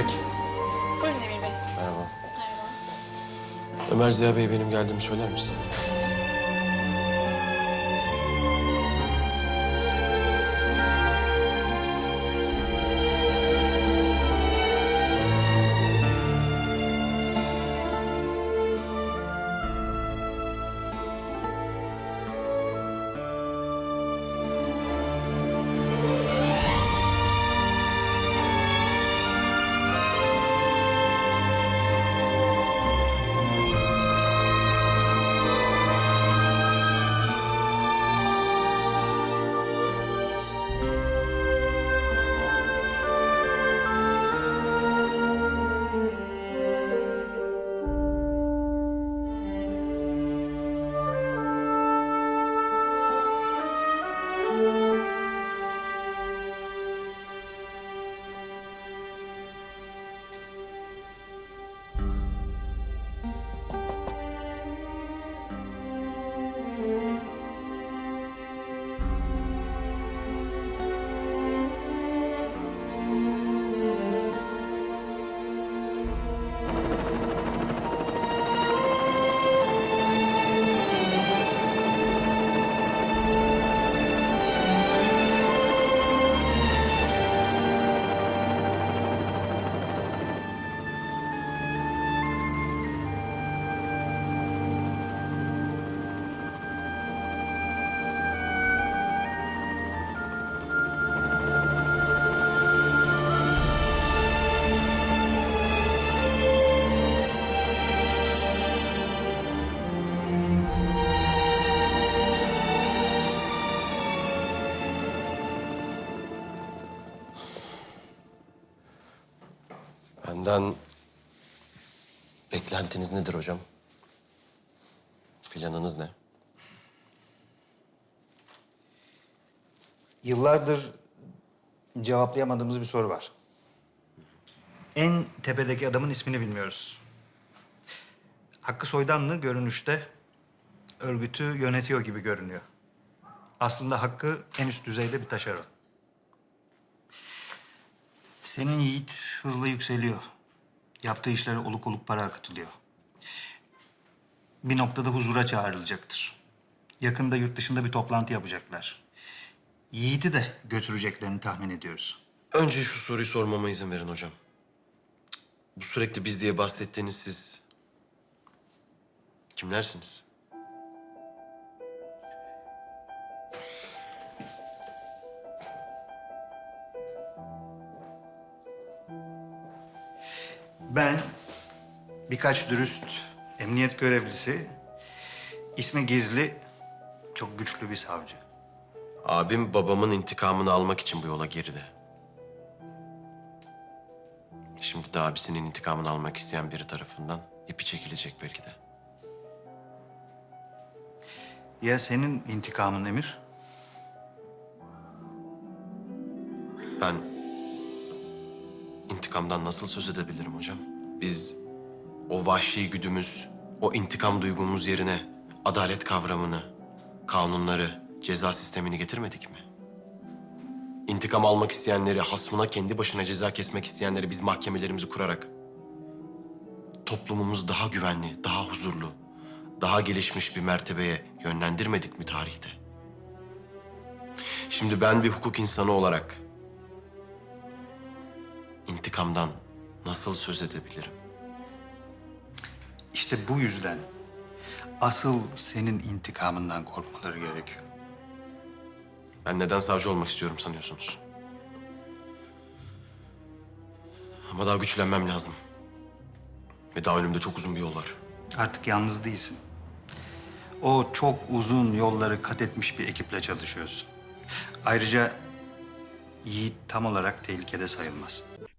İpek, Buyurun Emir Bey. merhaba. Merhaba. Ömer Ziya Bey benim geldiğimi söyler misin? Benden beklentiniz nedir hocam? Planınız ne? Yıllardır cevaplayamadığımız bir soru var. En tepedeki adamın ismini bilmiyoruz. Hakkı Soydanlı görünüşte örgütü yönetiyor gibi görünüyor. Aslında Hakkı en üst düzeyde bir taşeron. Senin Yiğit hızla yükseliyor. Yaptığı işlere oluk oluk para akıtılıyor. Bir noktada huzura çağrılacaktır. Yakında yurt dışında bir toplantı yapacaklar. Yiğit'i de götüreceklerini tahmin ediyoruz. Önce şu soruyu sormama izin verin hocam. Bu sürekli biz diye bahsettiğiniz siz kimlersiniz? Ben birkaç dürüst emniyet görevlisi, ismi gizli, çok güçlü bir savcı. Abim babamın intikamını almak için bu yola girdi. Şimdi de abisinin intikamını almak isteyen biri tarafından ipi çekilecek belki de. Ya senin intikamın Emir? Ben intikamdan nasıl söz edebilirim hocam? Biz o vahşi güdümüz, o intikam duygumuz yerine adalet kavramını, kanunları, ceza sistemini getirmedik mi? İntikam almak isteyenleri, hasmına kendi başına ceza kesmek isteyenleri biz mahkemelerimizi kurarak toplumumuzu daha güvenli, daha huzurlu, daha gelişmiş bir mertebeye yönlendirmedik mi tarihte? Şimdi ben bir hukuk insanı olarak intikamdan nasıl söz edebilirim? İşte bu yüzden asıl senin intikamından korkmaları gerekiyor. Ben neden savcı olmak istiyorum sanıyorsunuz? Ama daha güçlenmem lazım. Ve daha önümde çok uzun bir yol var. Artık yalnız değilsin. O çok uzun yolları kat etmiş bir ekiple çalışıyorsun. Ayrıca Yiğit tam olarak tehlikede sayılmaz.